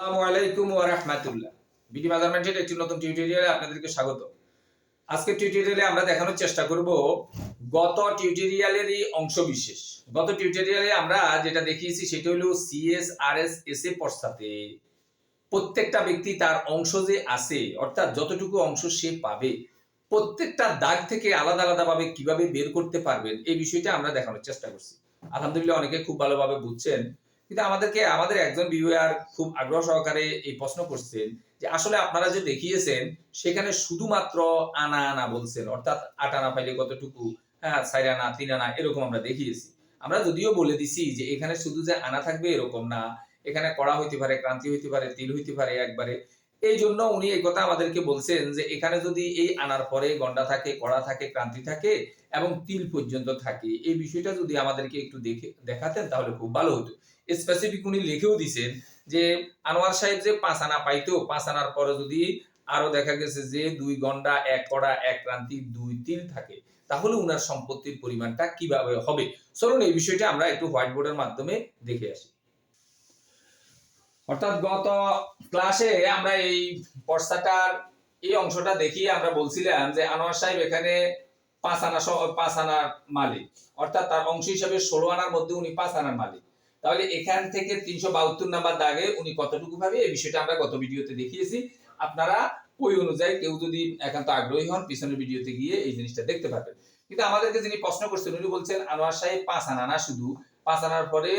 আসসালামু আলাইকুম ওয়া রাহমাতুল্লাহ। বিডি মেজারমেন্টের একটি নতুন টিউটোরিয়ালে আপনাদেরকে স্বাগত। আজকের টিউটোরিয়ালে আমরা দেখানোর চেষ্টা করব গত টিউটোরিয়ালেরই অংশ বিশেষ গত টিউটোরিয়ালে আমরা যেটা দেখিয়েছি সেটা হলো এস এ পশ্চাতে প্রত্যেকটা ব্যক্তি তার অংশ যে আছে, অর্থাৎ যতটুকু অংশ সে পাবে, প্রত্যেকটা দাগ থেকে আলাদা আলাদা ভাবে কীভাবে বের করতে পারবেন, এই বিষয়টা আমরা দেখানোর চেষ্টা করছি। আলহামদুলিল্লাহ অনেকে খুব ভালোভাবে বুঝছেন। কিন্তু আমাদেরকে, আমাদের একজন ভিউয়ার খুব আগ্রহ সহকারে এই প্রশ্ন করছেন যে আসলে আপনারা যে দেখিয়েছেন, সেখানে শুধুমাত্র আনা আনা বলছেন, অর্থাৎ আট আনা পাইলে কতটুকু হ্যাঁ চার আনা, তিন আনা, এরকম আমরা দেখিয়েছি। আমরা যদিও বলে দিছি যে এখানে শুধু যে আনা থাকবে এরকম না, এখানে কড়া হইতে পারে, ক্রান্তি হইতে পারে, তিল হইতে পারে একবারে। এই জন্য উনি এই কথা আমাদেরকে বলছেন যে এখানে যদি এই আনার পরে গন্ডা থাকে, কড়া থাকে, ক্রান্তি থাকে এবং তিল পর্যন্ত থাকে, এই বিষয়টা যদি আমাদেরকে একটু দেখে, দেখাতেন তাহলে খুব ভালো হতো। স্পেসিফিক উনি লিখেও দিছেন যে আনোয়ার সাহেব যে পাঁচ আনা পাইতো, পাঁচ আনার পরে যদি আরও দেখা গেছে যে দুই গন্ডা, এক কড়া, এক ক্রান্তি, দুই তিল থাকে, তাহলে উনার সম্পত্তির পরিমাণটা কীভাবে হবে? চলুন এই বিষয়টা আমরা একটু হোয়াইট বোর্ডের মাধ্যমে দেখে আসি। অর্থাৎ গত ক্লাসে আমরা এই পর্সাটার এই অংশটা দেখিয়ে আমরা বলছিলাম যে আনোয়ার সাহেব এখানে পাঁচ আনা পাঁচ আনার মালিক। অর্থাৎ তার অংশ হিসাবে ষোলো আনার মধ্যে উনি পাঁচ আনার মালিক। তাহলে এখান থেকে তিনশো বাহাত্তর নাম্বার দাগে উনি কতটুকু ভাবে, এই বিষয়টা আমরা গত ভিডিওতে দেখিয়েছি। আপনারা ওই অনুযায়ী কেউ যদি একান্ত আগ্রহী হন, পিছনের ভিডিওতে গিয়ে এই জিনিসটা দেখতে পাবেন কিন্তু আমাদেরকে যিনি প্রশ্ন করছেন, উনি বলছেন, আনোয়ার সাহেব পাঁচ আনা না শুধু পাঁচ আনার পরে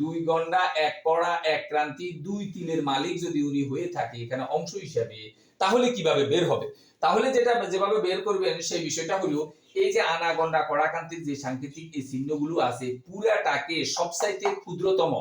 দুই গন্ডা, এক কড়া এক ক্রান্তি, দুই তিলের মালিক যদি উনি হয়ে থাকে এখানে অংশ হিসাবে, তাহলে কীভাবে বের হবে? তাহলে যেটা যেভাবে বের করবেন সেই বিষয়টা হলো, এই যে আনা, গন্ডা কড়াকান্তির যে সাংকেতিক এই চিহ্নগুলো আছে, পুরাটাকে সবসাইতে ক্ষুদ্রতম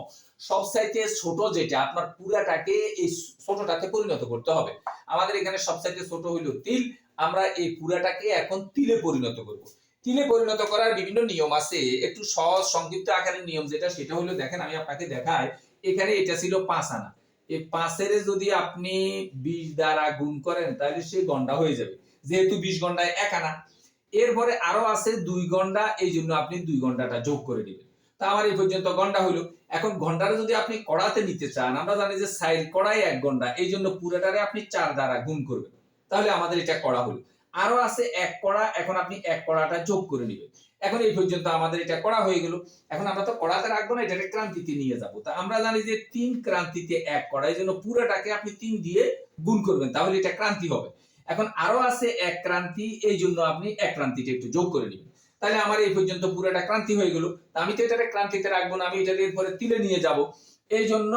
সবসাইতে ছোট যেটা, আপনার পুরাটাকে এই ছোটটাকে পরিণত করতে হবে। আমাদের এখানে সবসাইতে ছোট হইল তিল, আমরা এই পুরাটাকে এখন তিলে পরিণত করব। তিলে পরিণত করার বিভিন্ন নিয়ম আছে। একটু সহজ, সংক্ষিপ্ত আকারের নিয়ম যেটা, সেটা হলো দেখেন, আমি আপনাকে দেখাই। এখানে এটা ছিল পাঁচ আনা। এই পাঁচের যদি আপনি বিশ দ্বারা গুণ করেন, তাহলে সে গন্ডা হয়ে যাবে। যেহেতু বিশ গন্ডায় এক আনা। এরপরে আরও আছে দুই ঘণ্টা এই জন্য আপনি দুই ঘন্টাটা যোগ করে দিবেন। তা আমার এই পর্যন্ত ঘণ্টা হইল। এখন ঘন্টাটা যদি আপনি কড়াতে নিতে চান, আমরা জানি যে সাইল কড়াই এক ঘণ্টা এই জন্য পুরোটারে আপনি চার দ্বারা গুণ করবেন। তাহলে আমাদের এটা করা হলো। আরও আছে এক কড়া, এখন আপনি এক কড়াটা যোগ করে নেবেন। এখন এই পর্যন্ত আমাদের এটা করা হয়ে গেল। এখন আমরা তো কড়াতে রাখব না এটাকে ক্রান্তিতে নিয়ে যাব। তা আমরা জানি যে তিন ক্রান্তিতে এক কড়া, এই জন্য পুরোটাকে আপনি তিন দিয়ে গুণ করবেন, তাহলে এটা ক্রান্তি হবে। এখন আরও আছে এক ক্রান্তি, এই জন্য আপনি এক ক্রান্তিটা একটু যোগ করে নেবেন। তাহলে আমার এই পর্যন্ত পুরোটা ক্রান্তি হয়ে গেল। আমি তো এটাকে ক্রান্তিতে রাখব না, আমি এটাকে এরপরে তিলে নিয়ে যাব। এই জন্য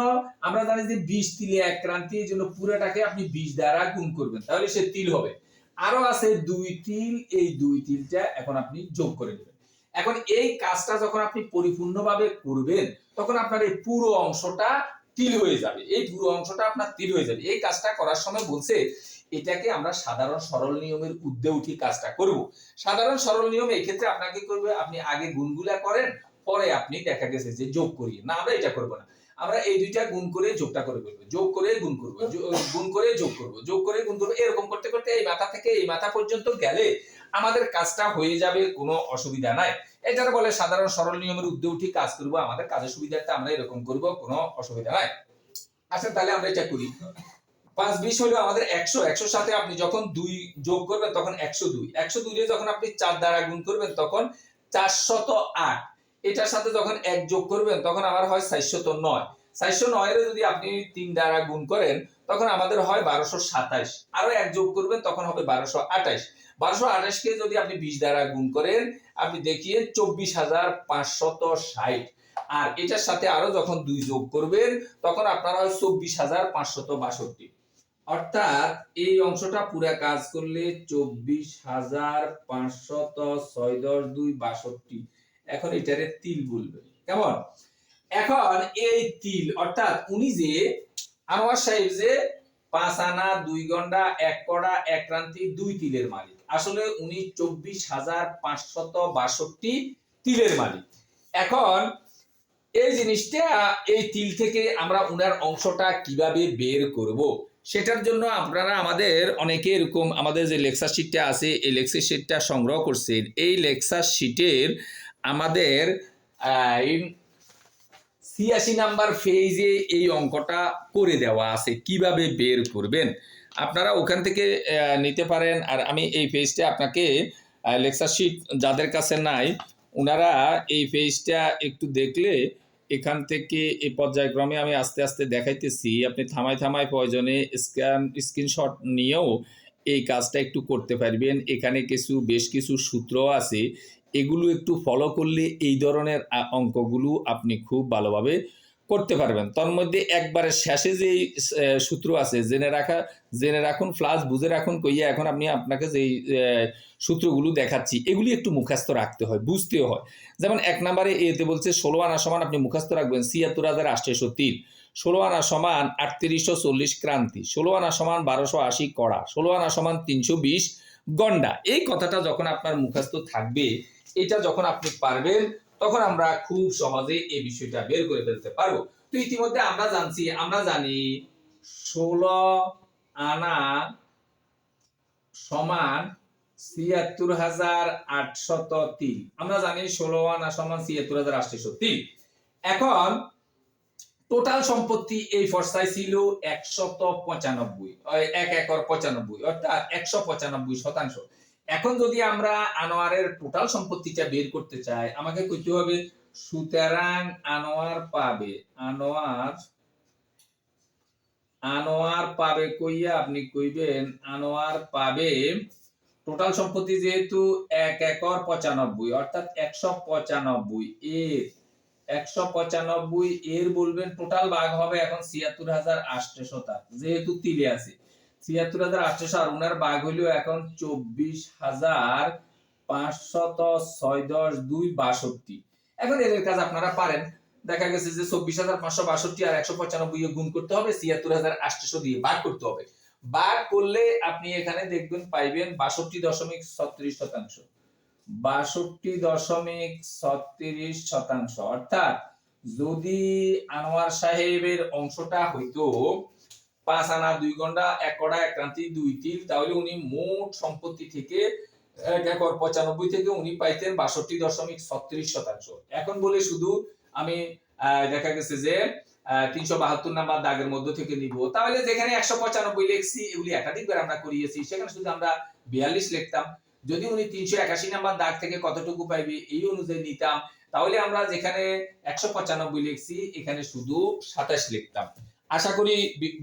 আমরা জানি যে বিশ তিলে এক ক্রান্তি, এই জন্য পুরোটাকে আপনি বিশ দ্বারা গুণ করবেন, তাহলে সে তিল হবে। আরও আছে দুই তিল, এই দুই তিলটা এখন আপনি যোগ করে নেবেন। এখন এই কাজটা যখন আপনি পরিপূর্ণভাবে করবেন, তখন আপনার এই পুরো অংশটা তিল হয়ে যাবে। এই পুরো অংশটা আপনার তিল হয়ে যাবে। এই কাজটা করার সময় বলছে, এটাকে আমরা সাধারণ সরল নিয়মের উদ্দে উঠি কাজটা করব। সাধারণ সরল নিয়ম এই ক্ষেত্রে আপনাকে করবে, আপনি আগে গুণগুলা করেন, পরে আপনি দেখা গেছে যে যোগ করি না, আমরা এটা করব না। আমরা এই দুইটা গুণ করে যোগটা করে ফেলব যোগ করে গুণ করব। গুণ করে যোগ করব। যোগ করে গুণ করব। এরকম করতে করতে এই মাথা থেকে এই মাথা পর্যন্ত গেলে আমাদের কাজটা হয়ে যাবে, কোনো অসুবিধা নাই। এটার বলে সাধারণ সরল নিয়মের উদ্দে উঠি কাজ করব। আমাদের কাজের সুবিধার্থে আমরা এরকম করব, কোনো অসুবিধা নাই। আচ্ছা তাহলে আমরা এটা করি। পাঁচ বিশ হলো আমাদের একশো। একশোর সাথে আপনি যখন দুই যোগ করবেন, তখন একশো দুই। একশো দুই যখন আপনি চার দ্বারা গুণ করবেন, তখন চারশত আট। এটার সাথে যখন এক যোগ করবেন, তখন আমার হয় চারশত নয়। চারশো নয়ের যদি আপনি তিন দ্বারা গুণ করেন, তখন আমাদের হয় বারোশো সাতাইশ। আরও এক যোগ করবেন, তখন হবে বারোশো আঠাইশ। বারোশো আঠাইশকে যদি আপনি বিশ দ্বারা গুণ করেন, আপনি দেখিয়ে চব্বিশ হাজার পাঁচশত ষাট। আর এটার সাথে আরও যখন দুই যোগ করবেন, তখন আপনার হয় চব্বিশ হাজার পাঁচশত বাষট্টি। অর্থাৎ এই অংশটা পুরা কাজ করলে চব্বিশ হাজার পাঁচশত ছয় দশ দুই বাষট্টি। এখন এটারে তিল বলবে। কেমন? এখন এই তিল, অর্থাৎ উনি যে আনোয়ার সাহেব যে পাঁচ আনা, দুই গন্ডা, এক কড়া, এক ক্রান্তি, দুই তিলের মালিক। আসলে উনি চব্বিশ হাজার পাঁচশত বাষট্টি তিলের মালিক। এখন এই জিনিসটা, এই তিল থেকে আমরা উনার অংশটা কীভাবে বের করব, সেটার জন্য আপনারা আমাদের অনেকে এরকম আমাদের যে লেকচার শিটটা আছে, এই লেকচার শিটটা সংগ্রহ করছেন। এই লেকচার শিটের আমাদের ছিয়াশি নাম্বার ফেজে এই অঙ্কটা করে দেওয়া আছে, কীভাবে বের করবেন। আপনারা ওখান থেকে নিতে পারেন। আর আমি এই পেজটা আপনাকে লেকচার শিট যাদের কাছে নাই ওনারা এই পেজটা একটু দেখলে এখান থেকে এই পর্যায়ক্রমে আমি আস্তে আস্তে দেখাইতেছি। আপনি থামায় থামায় প্রয়োজনে স্ক্যান স্ক্রিনশট নিয়েও এই কাজটা একটু করতে পারবেন। এখানে কিছু, বেশ কিছু সূত্র আছে। এগুলো একটু ফলো করলে এই ধরনের অঙ্কগুলো আপনি খুব ভালোভাবে করতে পারবেন। তার মধ্যে একবারে শেষে যে সূত্র আছে, জেনে রাখা, জেনে রাখুন প্লাস বুঝে রাখুন কইয়া এখন আমি আপনাকে যেই সূত্রগুলো দেখাচ্ছি, এগুলি একটু মুখস্থ রাখতে হয়, বুঝতেও হয়। যেমন এক নম্বরে এতে বলছে, ষোলো আনা সমান আপনি মুখস্থ রাখবেন, ছিয়াত্তর হাজার আটশোশো তিন ষোলো আনা সমান আটত্রিশশো চল্লিশ ক্রান্তি। ষোলো আনা সমান বারোশো আশি কড়া। ষোলো আনা সমান তিনশো বিশ গন্ডা। এই কথাটা যখন আপনার মুখস্থ থাকবে এটা যখন আপনি পারবেন, তখন আমরা খুব সহজে এই বিষয়টা বের করে ফেলতে পারব। তো ইতিমধ্যে আমরা জানছি, আমরা জানি ষোলো আনা সমান ছিয়াত্তর হাজার আটশত তিন। আমরা জানি ষোলো আনা সমান ছিয়াত্তর হাজার আটশো তিন। এখন টোটাল সম্পত্তি এই ফর্সায় ছিল একশত পঁচানব্বই এক একর পঁচানব্বই, অর্থাৎ একশো পঁচানব্বই শতাংশ। এখন যদি আমরা আনোয়ারের টোটাল সম্পত্তিটা বের করতে চাই, আমাকে কইতে হবে, সুতরাং আনোয়ার পাবে। আনোয়ার আনোয়ার পাবে কইয়া আপনি কইবেন, আনোয়ার পাবে টোটাল সম্পত্তি যেহেতু এক একর পঁচানব্বই, অর্থাৎ একশো পঁচানব্বই এর। একশো পঁচানব্বই এর বলবেন টোটাল ভাগ হবে এখন ছিয়াত্তর হাজার আটশো তার যেহেতু তিলে আছে। ছিয়াত্তর হাজার আটশো আর উনার ভাগ হইল এখন চব্বিশ হাজার পাঁচশত ছয় দশ দুই বাষট্টি। এখন এদের কাজ আপনারা পারেন। দেখা গেছে যে চব্বিশ হাজার পাঁচশো বাষট্টি আর একশো পঁচানব্বই গুণ করতে হবে, ছিয়াত্তর হাজার আটশো দিয়ে ভাগ করতে হবে। ভাগ করলে আপনি এখানে দেখবেন পাইবেন বাষট্টি দশমিক ছত্রিশ শতাংশ। বাষট্টি দশমিক ছত্রিশ শতাংশ। অর্থাৎ যদি আনোয়ার সাহেবের অংশটা হইতো পাঁচ আনা দুই ঘণ্টা এক কড়া, এক ক্রান্তি, দুই তিল। তাহলে উনি মোট সম্পত্তি থেকে এক একর পঁচানব্বই থেকে উনি পাইতেন বাষট্টি দশমিক ছত্রিশ শতাংশ। এখন বলে শুধু আমি দেখা গেছে যে তিনশো বাহাত্তর নাম্বার দাগের মধ্য থেকে নিব। তাহলে যেখানে একশো পঁচানব্বই লিখছি, এগুলি একাধিকবার আমরা করিয়েছি, সেখানে শুধু আমরা বিয়াল্লিশ লিখতাম। যদি উনি তিনশো একাশি নাম্বার দাগ থেকে কতটুকু পাইবে, এই অনুযায়ী নিতাম। তাহলে আমরা যেখানে একশো পঁচানব্বই লিখছি, এখানে শুধু সাতাশ লিখতাম। আশা করি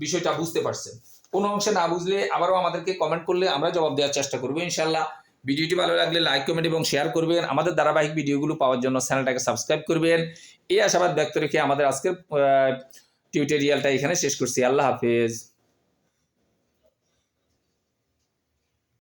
বিষয়টা বুঝতে পারছেন। কোনো অংশে না বুঝলে আবারও আমাদেরকে কমেন্ট করলে আমরা জবাব দেওয়ার চেষ্টা করব ইনশাল্লাহ ভিডিওটি ভালো লাগলে লাইক কমেন্ট এবং শেয়ার করবেন। আমাদের ধারাবাহিক ভিডিওগুলো পাওয়ার জন্য চ্যানেলটাকে সাবস্ক্রাইব করবেন। এই আশাবাদ ব্যক্ত রেখে আমাদের আজকের টিউটোরিয়ালটা এখানে শেষ করছি। আল্লাহ হাফেজ।